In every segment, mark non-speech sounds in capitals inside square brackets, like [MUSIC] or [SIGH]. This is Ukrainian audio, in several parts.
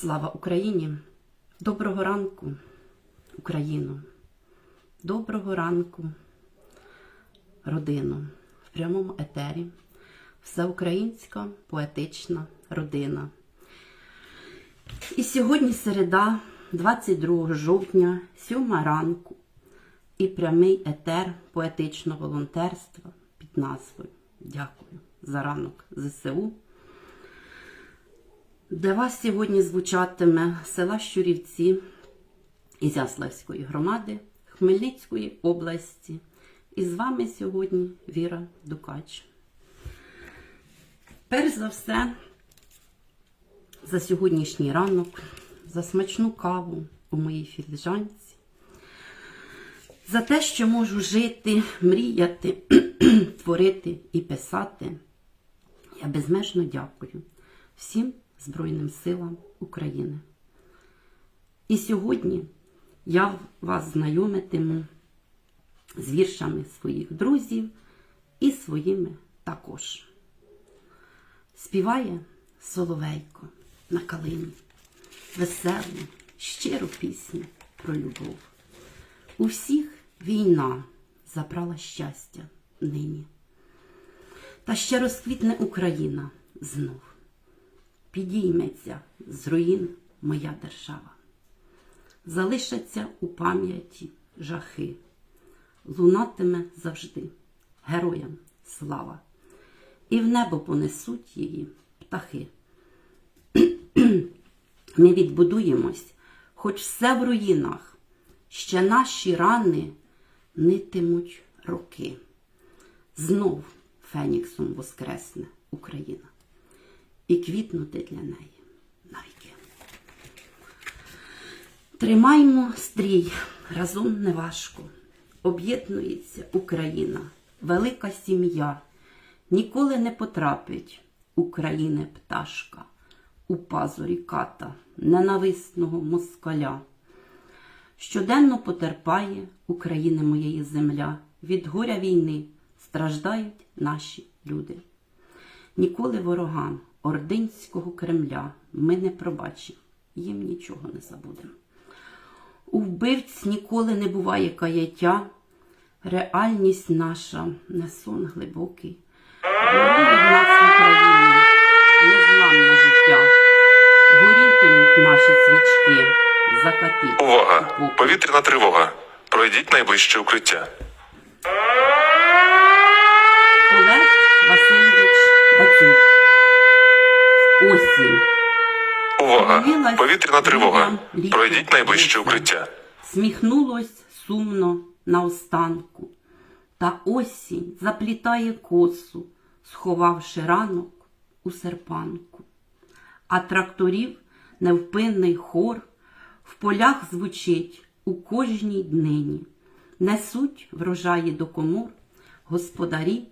Слава Україні! Доброго ранку, Україну! Доброго ранку, родину! В прямому етері Всеукраїнська поетична родина. І сьогодні середа, 22 жовтня, 7 ранку, і прямий етер поетичного волонтерства під назвою Дякую за ранок ЗСУ. Для вас сьогодні звучатиме села Щурівці Ізяславської громади Хмельницької області. І з вами сьогодні Віра Дукач. Перш за все, за сьогоднішній ранок, за смачну каву у моїй філіжанці, за те, що можу жити, мріяти, [CLEARS THROAT] творити і писати, я безмежно дякую всім Збройним силам України. І сьогодні я вас знайомитиму з віршами своїх друзів і своїми також. Співає Соловейко на калині, веселу, щиру пісню про любов. У всіх війна забрала щастя нині. Та ще розквітне Україна знов підійметься з руїн моя держава. Залишаться у пам'яті жахи, лунатиме завжди героям слава, і в небо понесуть її птахи. Ми відбудуємось, хоч все в руїнах, ще наші рани нитимуть роки. Знов Феніксом воскресне Україна і квітнути для неї навіки. Тримаймо стрій, разом неважко. Об'єднується Україна, велика сім'я. Ніколи не потрапить України пташка у пазурі ката, ненависного москаля. Щоденно потерпає України моєї земля. Від горя війни страждають наші люди. Ніколи ворогам Ординського Кремля ми не пробачимо, їм нічого не забудемо. У вбивць ніколи не буває каяття, реальність наша не сон глибокий. Горіє в нас в Україні незламне життя. Горітимуть наші свічки, закати. Увага! Повітряна тривога. Пройдіть найближче укриття. Осінь. Увага! Повітряна тривога. Пройдіть найближче укриття. Сміхнулось сумно наостанку, та осінь заплітає косу, сховавши ранок у серпанку. А тракторів невпинний хор в полях звучить у кожній днині. Несуть врожаї до комор господарі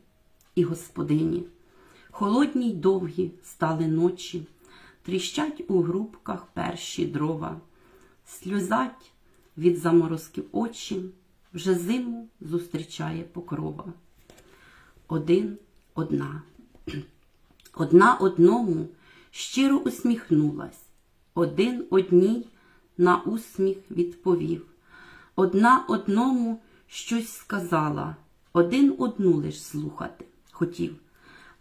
і господині. Холодні й довгі стали ночі, тріщать у грубках перші дрова, сльозать від заморозків очі, вже зиму зустрічає покрова. Один одна. [CLEARS THROAT] Одна одному щиро усміхнулась, один одній на усміх відповів. Одна одному щось сказала, один одну лиш слухати хотів.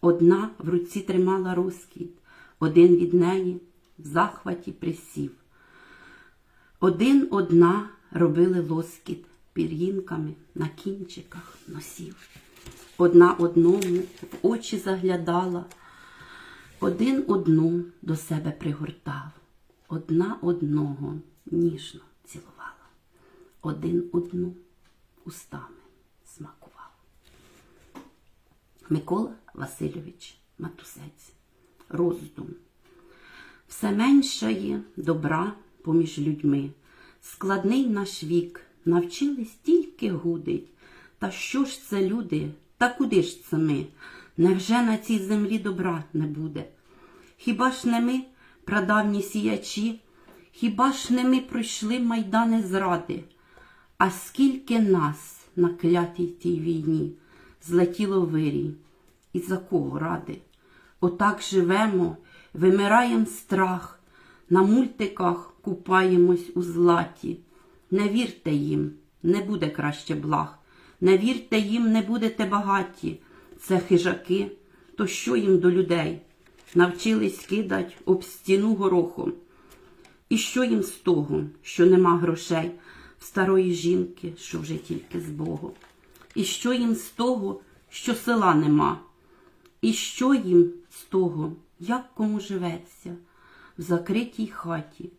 Одна в руці тримала розквіт, один від неї в захваті присів. Один одна робили лоскіт пір'їнками на кінчиках носів. Одна одному в очі заглядала, один одну до себе пригортав, одна одного ніжно цілувала, один одну устами Микола Васильович Матусець. Роздум. Все меншає добра поміж людьми. Складний наш вік, навчились тільки гудить. Та що ж це люди? Та куди ж це ми? Невже на цій землі добра не буде? Хіба ж не ми, прадавні сіячі, хіба ж не ми пройшли майдани зради? А скільки нас на клятій тій війні злетіло вирій, і за кого ради? Отак живемо, вимираєм страх, на мультиках купаємось у златі. Не вірте їм, не буде краще благ. Не вірте їм, не будете багаті. Це хижаки, то що їм до людей? Навчились кидать об стіну горохом. І що їм з того, що нема грошей в старої жінки, що вже тільки з Богом? І що їм з того, що села нема? І що їм з того, як кому живеться в закритій хаті,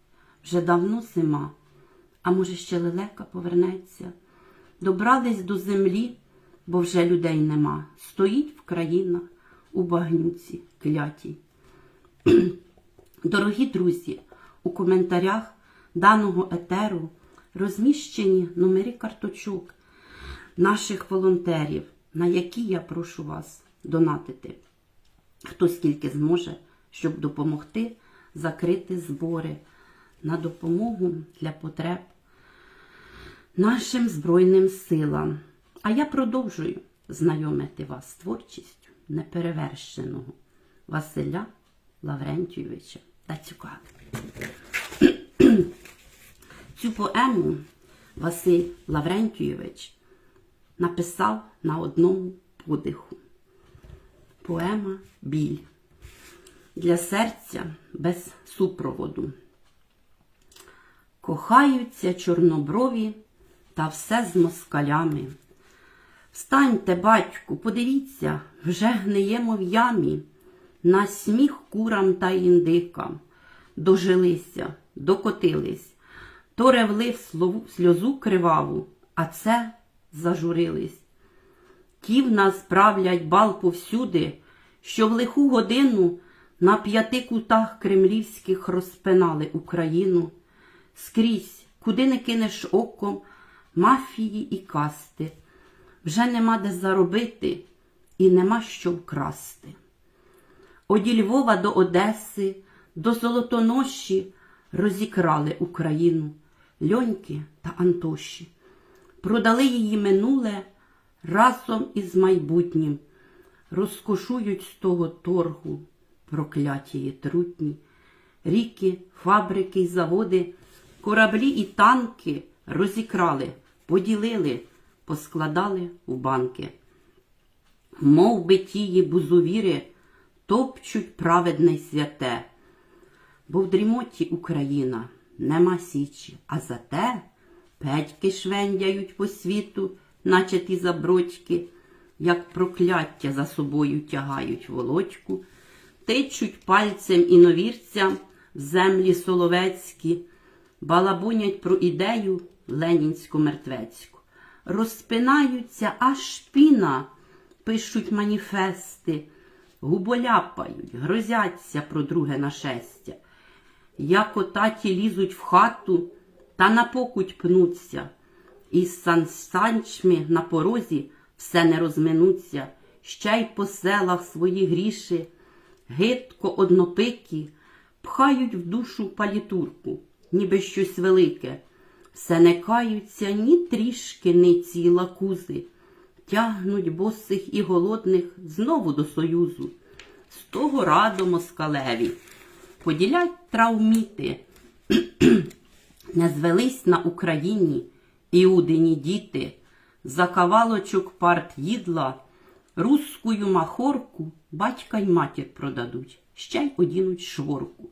вже давно зима, а може ще лелека повернеться, добрались до землі, бо вже людей нема, стоїть в країнах у багнюці клятій. [CLEARS THROAT] Дорогі друзі, у коментарях даного етеру розміщені номери карточок наших волонтерів, на які я прошу вас донатити. Хто скільки зможе, щоб допомогти закрити збори на допомогу для потреб нашим Збройним силам. А я продовжую знайомити вас з творчістю неперевершеного Василя Лаврентійовича Дацюка. Цю поему Василь Лаврентійович написав на одному подиху. Поема Біль для серця без супроводу. Кохаються чорноброві та все з москалями. Встаньте, батьку, подивіться, вже гниємо в ямі, на сміх курам та індикам. Дожилися, докотились, то ревли в сльозу криваву, а це зажурились. Ті в нас правлять бал повсюди, що в лиху годину на п'яти кутах кремлівських розпинали Україну. Скрізь, куди не кинеш оком, мафії і касти. Вже нема де заробити і нема що вкрасти. Оді Львова до Одеси, до Золотоноші розікрали Україну Льоньки та Антоші. Продали її минуле разом із майбутнім, розкошують з того торгу проклятії трутні. Ріки, фабрики й заводи, кораблі і танки розікрали, поділили, поскладали в банки. Мов би тії бузовіри топчуть праведне святе, бо в дрімоті Україна нема січі, а зате петьки швендяють по світу, наче ті забродьки, як прокляття за собою тягають володьку, тичуть пальцем іновірцям в землі соловецькі, балабунять про ідею ленінсько-мертвецьку, розпинаються аж піна, пишуть маніфести, губоляпають, грозяться про друге нашестя. Як отаті лізуть в хату та на покуть пнуться, і з санстанчми на порозі все не розминуться, ще й по селах свої гріші, гидко однопикі, пхають в душу палітурку, ніби щось велике. Все не каються ні трішки ниці й лакузи, тягнуть босих і голодних знову до Союзу. З того радо москалеві. Поділять травміти, не звелись на Україні іудині діти, за кавалочок парт їдла, рускую махорку батька й матір продадуть, ще й одінуть шворку.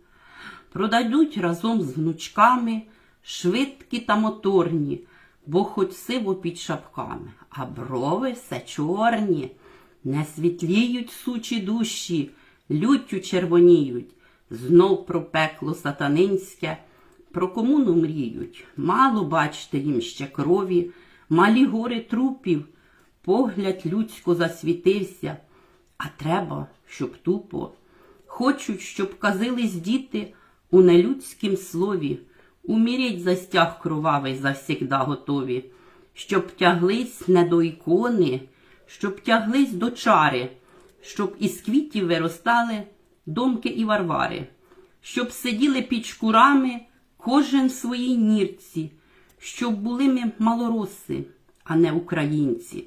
Продадуть разом з внучками швидкі та моторні, бо хоч сиво під шапками, а брови все чорні, не світліють сучі душі, люттю червоніють, знов про пекло сатанинське, про комуну мріють, мало бачте їм ще крові, малі гори трупів, погляд людсько засвітився, а треба, щоб тупо. Хочуть, щоб казились діти у нелюдськім слові, уміріть за стяг кровавий завсігда готові, щоб тяглись не до ікони, щоб тяглись до чари, щоб із квітів виростали домки і варвари, щоб сиділи під шкурами кожен в своїй нірці, щоб були ми малороси, а не українці.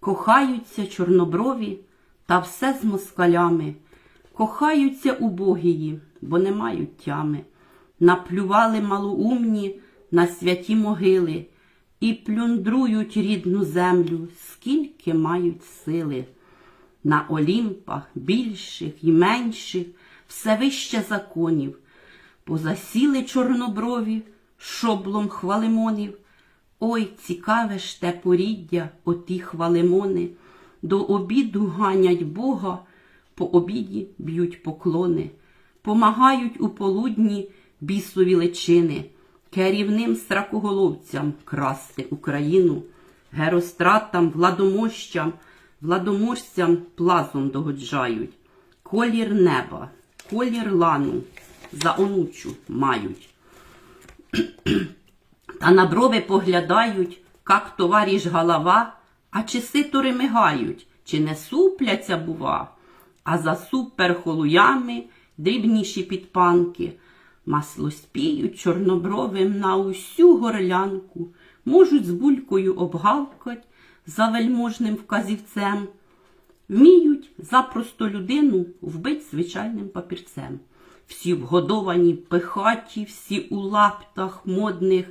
Кохаються чорноброві та все з москалями, кохаються убогії, бо не мають тями. наплювали малоумні на святі могили і плюндрують рідну землю, скільки мають сили. На олімпах більших і менших все вище законів, позасіли чорноброві шоблом хвалимонів. Ой, цікаве ж те поріддя, оті хвалимони, до обіду ганять Бога, по обіді б'ють поклони, помагають у полудні бісові личини, керівним сракоголовцям красти Україну, геростратам, владомощам, владоможцям плазом догоджають, колір неба, колір лану за онучу мають. [CLEARS THROAT] Та на брови поглядають, как товариш голова, а чи ситори мигають, чи не супляться, бува, а за суперхолуями дрібніші підпанки, масло спіють чорнобровим на усю горлянку, можуть з булькою обгавкать за вельможним вказівцем, вміють запросто людину вбить звичайним папірцем. Всі вгодовані пихаті, всі у лаптах модних,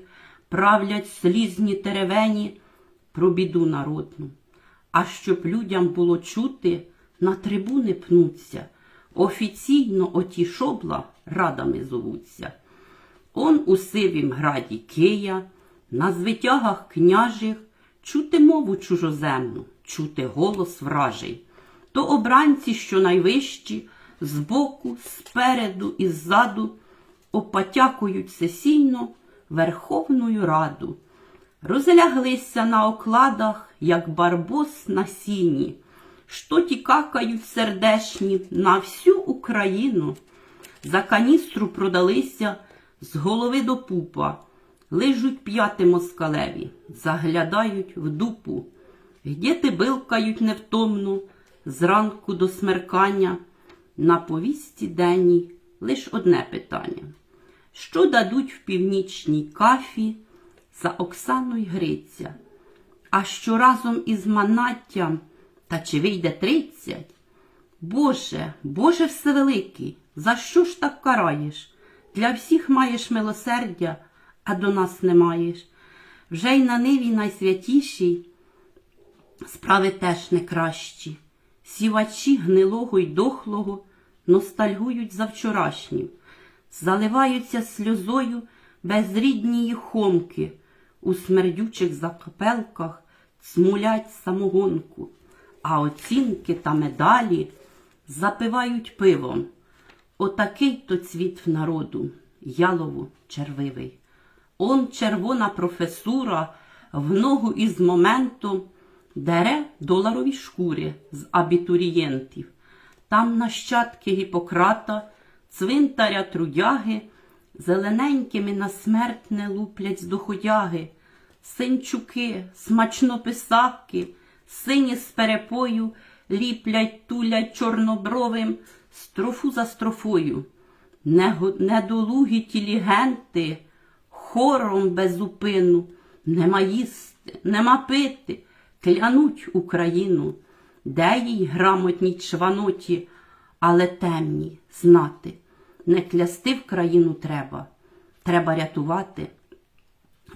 правлять слізні теревені про біду народну. А щоб людям було чути, на трибуни пнуться, офіційно оті шобла радами зовуться. Он у сивім граді Кия, на звитягах княжих, чути мову чужоземну, чути голос вражий. То обранці, що найвищі, збоку, спереду і ззаду опатякують сесійно Верховною Раду. Розляглися на окладах, як барбос на сіні, що ті какають сердешні на всю Україну. За каністру продалися з голови до пупа, лижуть п'яти москалеві, заглядають в дупу, Гдєти билкають невтомно зранку до смеркання. На повісті денній лиш одне питання. Що дадуть в північній кафі за Оксану й Гриця? А що разом із манаттям, та чи вийде тридцять? Боже, Боже всевеликий, за що ж так караєш? Для всіх маєш милосердя, а до нас не маєш. Вже й на ниві найсвятішій справи теж не кращі. Сівачі гнилого й дохлого ностальгують за вчорашнім, заливаються сльозою безріднії хомки, у смердючих закапелках смулять самогонку, а оцінки та медалі запивають пивом. Отакий то цвіт в народу, ялову червивий. Он червона професура в ногу із моментом дере доларові шкури з абітурієнтів. Там нащадки Гіппократа, цвинтаря трудяги, зелененькими на смерть не луплять з доходяги, синчуки, смачнописаки, сині з перепою ліплять, тулять чорнобровим строфу за строфою. Недолугі тілігенти хором без зупину, нема їсти, нема пити, клянуть Україну, де їй грамотній чваноті, але темні знати. Не клясти в країну треба, треба рятувати,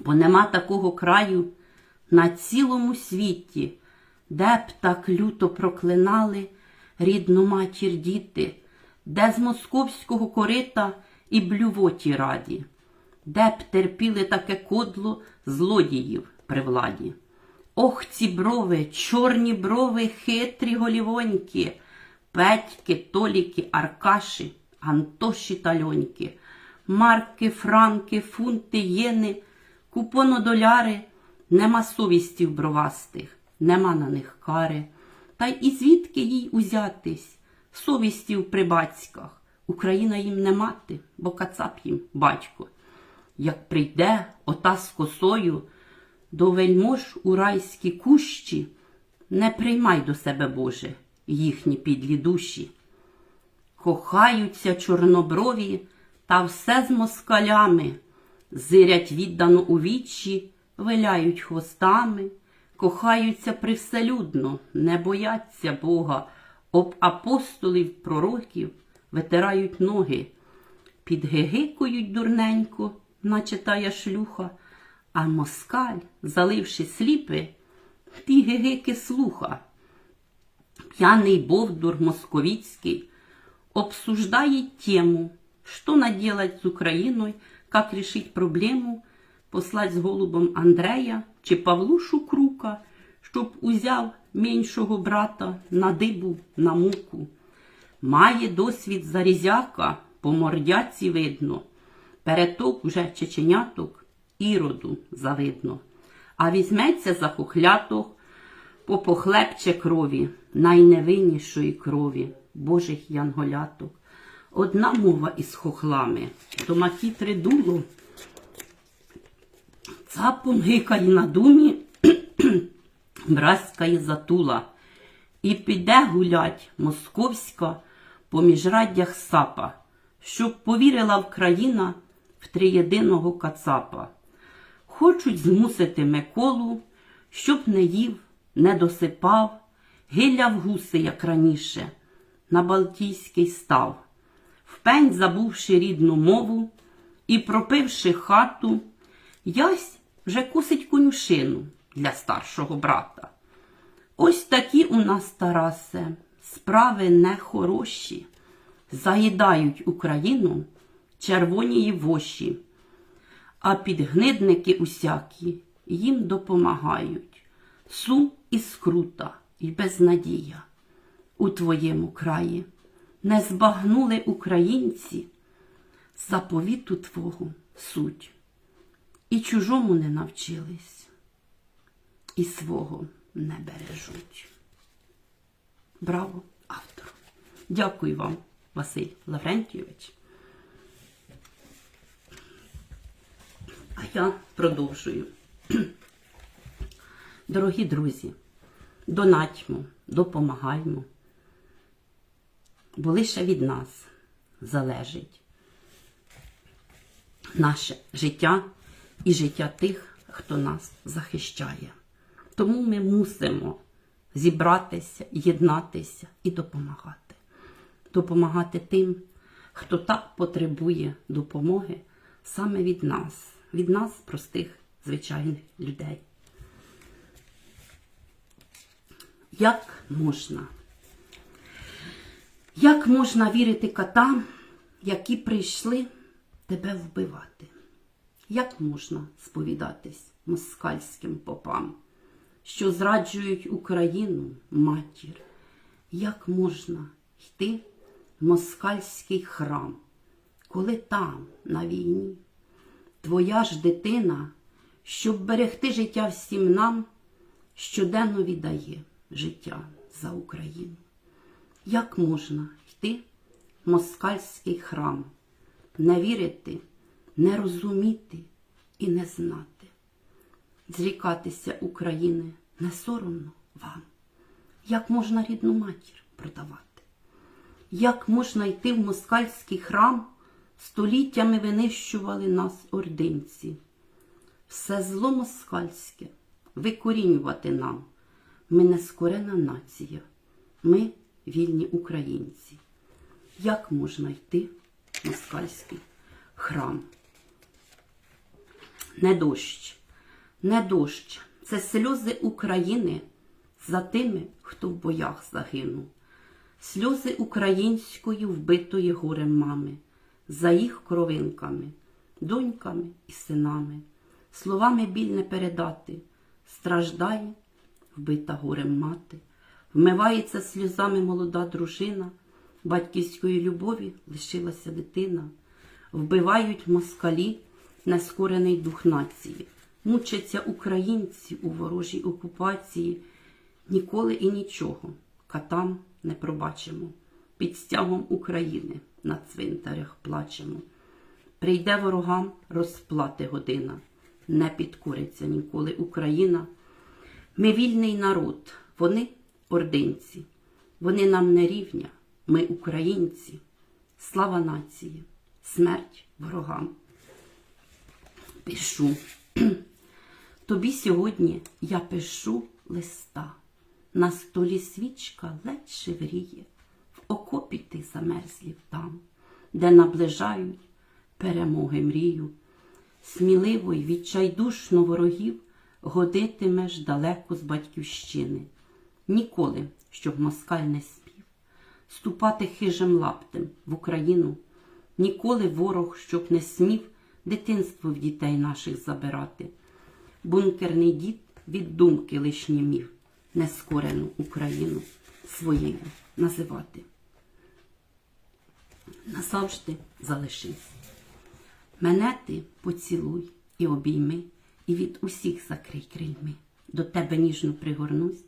бо нема такого краю на цілому світі, де б так люто проклинали рідну матір діти, де з московського корита і блювоті раді, де б терпіли таке кодло злодіїв при владі. Ох, ці брови, чорні брови, хитрі голівоньки, Петьки, Толіки, Аркаші, Антоші та Льоньки, марки, франки, фунти, єни, купонодоляри, нема совісті бровастих, нема на них кари. Та й і звідки їй узятись? Совісті в прибацьках. Україна їм не мати, бо кацап їм батько. Як прийде ота з косою до вельмож у райські кущі, не приймай до себе, Боже, їхні підлі душі. Кохаються чорноброві та все з москалями, зирять віддано у вічі, виляють хвостами, кохаються привселюдно, не бояться Бога, об апостолів пророків витирають ноги. підгигикують дурненько, наче тая шлюха, а москаль, заливши сліпи, ті гигики слуха. Пьяный бовдур московицкий обсуждает тему, что наделать с Украиной, как решить проблему, послать з голубом Андрея чи Павлушу Крука, щоб узяв меншого брата на дибу, на муку. Має досвід зарізяка, по мордяці видно, переток уже чеченяток іроду завидно. А візьметься за хохляток, по похлебче крові, найневиннішої крові, Божих янголяток. Одна мова із хохлами, то макітри дуло, цапом гикає на думі, [CLEARS THROAT] бразькає затула, і піде гулять московська по міжраддях сапа, щоб повірила в країна в триєдиного кацапа. Хочуть змусити Миколу, щоб не їв, не досипав, гиляв гуси, як раніше, на Балтійський став, впень забувши рідну мову і пропивши хату, ясь вже кусить конюшину для старшого брата. Ось такі у нас, Тарасе, справи нехороші, заїдають Україну червонії воші, а підгнидники усякі їм допомагають. Сум і скрута, і безнадія у твоєму краї. Не збагнули українці заповіту Твого суть. І чужому не навчились, і свого не бережуть. Браво, автору! Дякую вам, Василь Лаврентійович. Я продовжую. [CLEARS THROAT] Дорогі друзі, донатьмо, допомагаймо, бо лише від нас залежить наше життя і життя тих, хто нас захищає. Тому ми мусимо зібратися, єднатися і допомагати. Допомагати тим, хто так потребує допомоги саме від нас, від нас, простих, звичайних людей. Як можна? Як можна вірити котам, які прийшли тебе вбивати? Як можна сповідатись москальським попам, що зраджують Україну, матір? Як можна йти в москальський храм, коли там, на війні, твоя ж дитина, щоб берегти життя всім нам, щоденно віддає життя за Україну? Як можна йти в москальський храм, не вірити, не розуміти і не знати? Зрікатися України не соромно вам? Як можна рідну матір продавати? Як можна йти в москальський храм? Століттями винищували нас ординці. Все зло москальське викорінювати нам. Ми не скорена нація, ми вільні українці. Як можна йти в москальський храм? Не дощ, не дощ, це сльози України за тими, хто в боях загинув. Сльози української вбитої горем мами, за їх кровинками, доньками і синами, словами біль не передати, страждає вбита горем мати, вмивається сльозами молода дружина, батьківської любові лишилася дитина, вбивають москалі нескорений дух нації, мучаться українці у ворожій окупації, ніколи і нічого катам не пробачимо, під стягом України на цвинтарях плачемо. Прийде ворогам розплати година, не підкориться ніколи Україна. Ми вільний народ, вони ординці, вони нам не рівня, ми українці. Слава нації, смерть ворогам. Пишу. [CLEARS THROAT] Тобі сьогодні я пишу листа. На столі свічка ледь шевріє, окопі замерзлів там, де наближають перемоги мрію. Сміливо й відчайдушно ворогів годитимеш далеко з батьківщини. Ніколи, щоб москаль не спів, ступати хижим лаптем в Україну. Ніколи ворог, щоб не смів дитинство в дітей наших забирати. Бункерний дід від думки лиш німів нескорену Україну своєю називати. Назавжди залишись. Мене ти поцілуй і обійми, і від усіх закрий крильми. До тебе ніжно пригорнусь,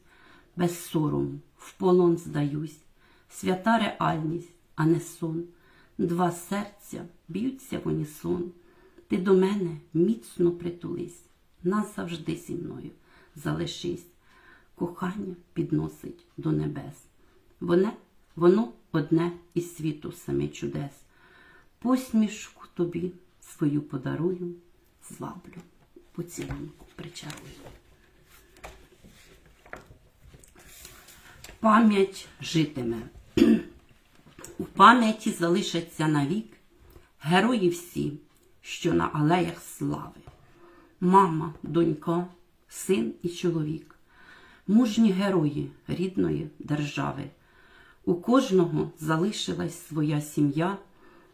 без сорому, в полон здаюсь. Свята реальність, а не сон. Два серця б'ються в унісон. Ти до мене міцно притулись, назавжди зі мною залишись. Кохання підносить до небес. Воно, воно одне із світу саме чудес. Посмішку тобі свою подарую, зваблю, поцілунку причарую. Пам'ять житиме. У пам'яті залишаться навік герої всі, що на алеях слави. Мама, донька, син і чоловік, мужні герої рідної держави. У кожного залишилась своя сім'я,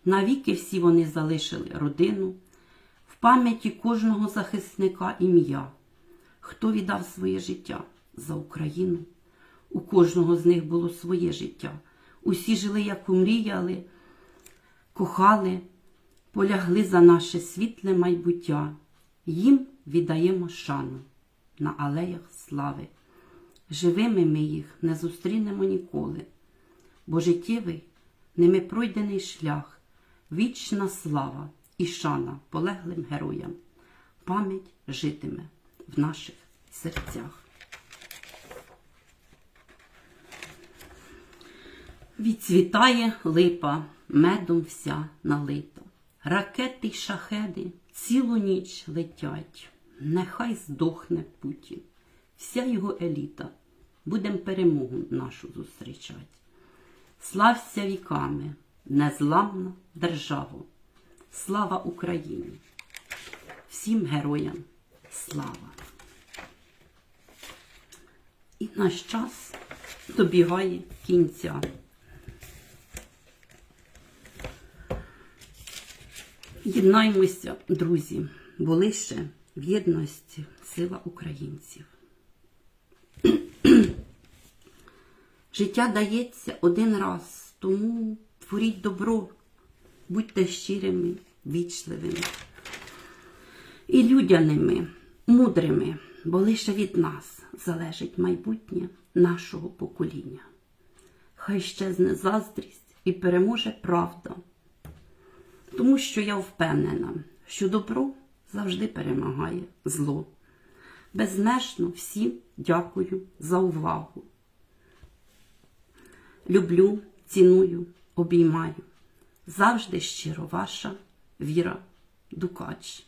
навіки всі вони залишили родину, в пам'яті кожного захисника ім'я, хто віддав своє життя за Україну. У кожного з них було своє життя. Усі жили, як умріяли, кохали, полягли за наше світле майбуття. Їм віддаємо шану на алеях слави. Живими ми їх не зустрінемо ніколи, бо життєвий ними пройдений шлях, вічна слава і шана полеглим героям. Пам'ять житиме в наших серцях. Відцвітає липа, медом вся налита. Ракети й шахеди цілу ніч летять. Нехай здохне Путін. Вся його еліта. Будем перемогу нашу зустрічать. Слався віками, незламна державу. Слава Україні! Всім героям слава! І наш час добігає кінця. Єднаймося, друзі, бо лише в єдності сила українців. Життя дається один раз, тому творіть добро, будьте щирими, вічливими і людяними, мудрими, бо лише від нас залежить майбутнє нашого покоління. Хай щезне заздрість і переможе правда тому що я впевнена, що добро завжди перемагає зло. Безмежно всім дякую за увагу. Люблю, ціную, обіймаю. Завжди щиро ваша Віра Дукач.